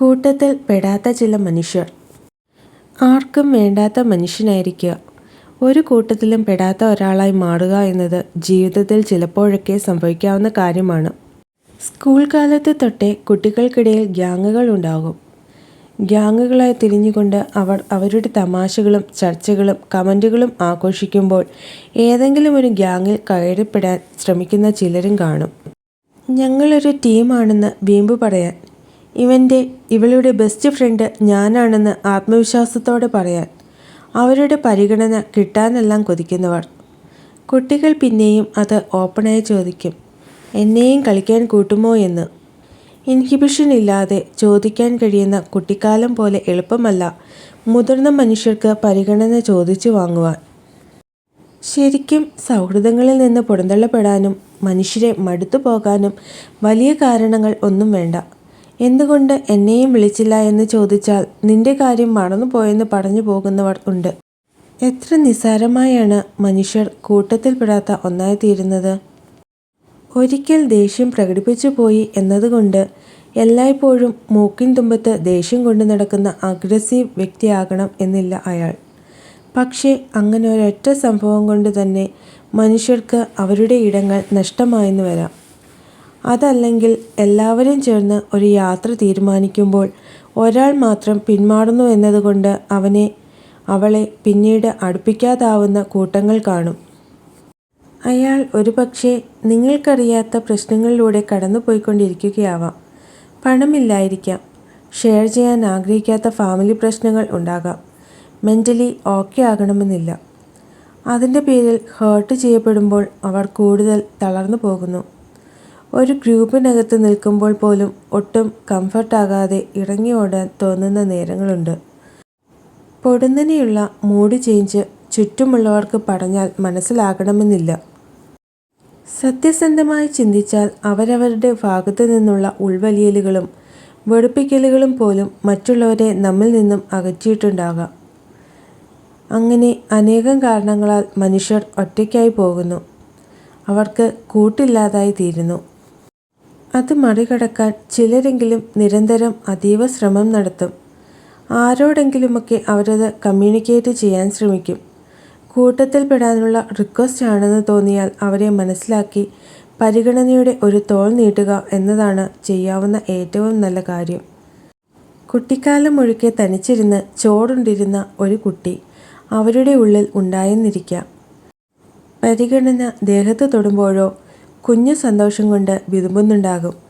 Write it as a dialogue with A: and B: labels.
A: കൂട്ടത്തിൽ പെടാത്ത ചില മനുഷ്യർ. ആർക്കും വേണ്ടാത്ത മനുഷ്യനായിരിക്കുക. ഒരു കൂട്ടത്തിലും പെടാത്ത ഒരാളായി മാറുക എന്നത് ജീവിതത്തിൽ ചിലപ്പോഴൊക്കെ സംഭവിക്കാവുന്ന കാര്യമാണ്. സ്കൂൾ കാലത്ത് തൊട്ടേ കുട്ടികൾക്കിടയിൽ ഗ്യാങ്ങുകൾ ഉണ്ടാകും. ഗ്യാങ്ങുകളായി തിരിഞ്ഞുകൊണ്ട് അവർ അവരുടെ തമാശകളും ചർച്ചകളും കമന്റുകളും ആഘോഷിക്കുമ്പോൾ ഏതെങ്കിലും ഒരു ഗ്യാങ്ങിൽ കയറിപ്പെടാൻ ശ്രമിക്കുന്ന ചിലരും കാണും. ഞങ്ങളൊരു ടീമാണെന്ന് വീമ്പ് പറയാൻ ഇവന്റെ ഇവളുടെ ബെസ്റ്റ് ഫ്രണ്ട് ഞാനാണെന്ന് ആത്മവിശ്വാസത്തോടെ പറയാൻ അവരുടെ പരിഗണന കിട്ടാനെല്ലാം കൊതിക്കുന്നവർ. കുട്ടികൾ പിന്നെയും അത് ഓപ്പണായി ചോദിക്കും എന്നെയും കളിക്കാൻ കൂട്ടുമോ എന്ന്? ഇൻഹിബിഷൻ ഇല്ലാതെ ചോദിക്കാൻ കഴിയുന്ന കുട്ടിക്കാലം പോലെ എളുപ്പമല്ല മുതിർന്ന മനുഷ്യർക്ക് പരിഗണന ചോദിച്ചു വാങ്ങുവാൻ. ശരിക്കും സൗഹൃദങ്ങളിൽ നിന്ന് പുറന്തള്ളപ്പെടാനും മനുഷ്യരെ മടുത്തു പോകാനും വലിയ കാരണങ്ങൾ ഒന്നും വേണ്ട. എന്തുകൊണ്ട് എന്നെയും വിളിച്ചില്ല എന്ന് ചോദിച്ചാൽ നിന്റെ കാര്യം മറന്നുപോയെന്ന് പറഞ്ഞു പോകുന്നവർ ഉണ്ട്. എത്ര നിസ്സാരമായാണ് മനുഷ്യർ കൂട്ടത്തിൽപ്പെടാത്ത ഒന്നായി തീരുന്നത് ഒരിക്കൽ ദേഷ്യം പ്രകടിപ്പിച്ചു പോയി എന്നതുകൊണ്ട് എല്ലായ്പ്പോഴും മൂക്കിൻ തുമ്പത്ത് ദേഷ്യം കൊണ്ട് നടക്കുന്ന അഗ്രസീവ് വ്യക്തിയാകണം എന്നില്ല അയാൾ. പക്ഷേ അങ്ങനെ ഒരൊറ്റ സംഭവം കൊണ്ട് തന്നെ മനുഷ്യർക്ക് അവരുടെ ഇടങ്ങൾ നഷ്ടമായെന്ന് വരാം. അതല്ലെങ്കിൽ എല്ലാവരും ചേർന്ന് ഒരു യാത്ര തീരുമാനിക്കുമ്പോൾ ഒരാൾ മാത്രം പിന്മാറുന്നു എന്നതുകൊണ്ട് അവനെ അവളെ പിന്നീട് അടുപ്പിക്കാതാവുന്ന കൂട്ടങ്ങൾ കാണും. അയാൾ ഒരുപക്ഷെ നിങ്ങൾക്കറിയാത്ത പ്രശ്നങ്ങളിലൂടെ കടന്നുപോയിക്കൊണ്ടിരിക്കുകയാവാം. പണമില്ലായിരിക്കാം. ഷെയർ ചെയ്യാൻ ആഗ്രഹിക്കാത്ത ഫാമിലി പ്രശ്നങ്ങൾ ഉണ്ടാകാം. മെന്റലി ഓക്കെ ആകണമെന്നില്ല. അതിന്റെ പേരിൽ ഹേർട്ട് ചെയ്യപ്പെടുമ്പോൾ അവർ കൂടുതൽ തളർന്നു പോകുന്നു. ഒരു ഗ്രൂപ്പിനകത്ത് നിൽക്കുമ്പോൾ പോലും ഒട്ടും കംഫർട്ടാകാതെ ഇറങ്ങി ഓടാൻ തോന്നുന്ന നേരങ്ങളുണ്ട്. പൊടുന്നനെയുള്ള മൂഡ് ചേഞ്ച് ചുറ്റുമുള്ളവർക്ക് പറഞ്ഞാൽ മനസ്സിലാകണമെന്നില്ല. സത്യസന്ധമായി ചിന്തിച്ചാൽ അവരവരുടെ ഭാഗത്തു നിന്നുള്ള ഉൾവലിയലുകളും വെടുപ്പിക്കലുകളും പോലും മറ്റുള്ളവരെ നമ്മിൽ നിന്നും അകറ്റിയിട്ടുണ്ടാകാം. അങ്ങനെ അനേകം കാരണങ്ങളാൽ മനുഷ്യർ ഒറ്റയ്ക്കായി പോകുന്നു. അവർക്ക് കൂട്ടില്ലാതായി തീരുന്നു. അത് മറികടക്കാൻ ചിലരെങ്കിലും നിരന്തരം അതീവ ശ്രമം നടത്തും. ആരോടെങ്കിലുമൊക്കെ അവരത് കമ്മ്യൂണിക്കേറ്റ് ചെയ്യാൻ ശ്രമിക്കും. കൂട്ടത്തിൽപ്പെടാനുള്ള റിക്വസ്റ്റ് ആണെന്ന് തോന്നിയാൽ അവരെ മനസ്സിലാക്കി പരിഗണനയുടെ ഒരു തോൾ നീട്ടുക എന്നതാണ് ചെയ്യാവുന്ന ഏറ്റവും നല്ല കാര്യം. കുട്ടിക്കാലം ഒഴുക്കെ തനിച്ചിരുന്ന് ചോടുണ്ടിരുന്ന ഒരു കുട്ടി അവരുടെ ഉള്ളിൽ ഉണ്ടായെന്നിരിക്കാം. പരിഗണന ദേഹത്ത് തൊടുമ്പോഴോ കുഞ്ഞു സന്തോഷം കൊണ്ട് വിതുമ്പുന്നുണ്ടാകും.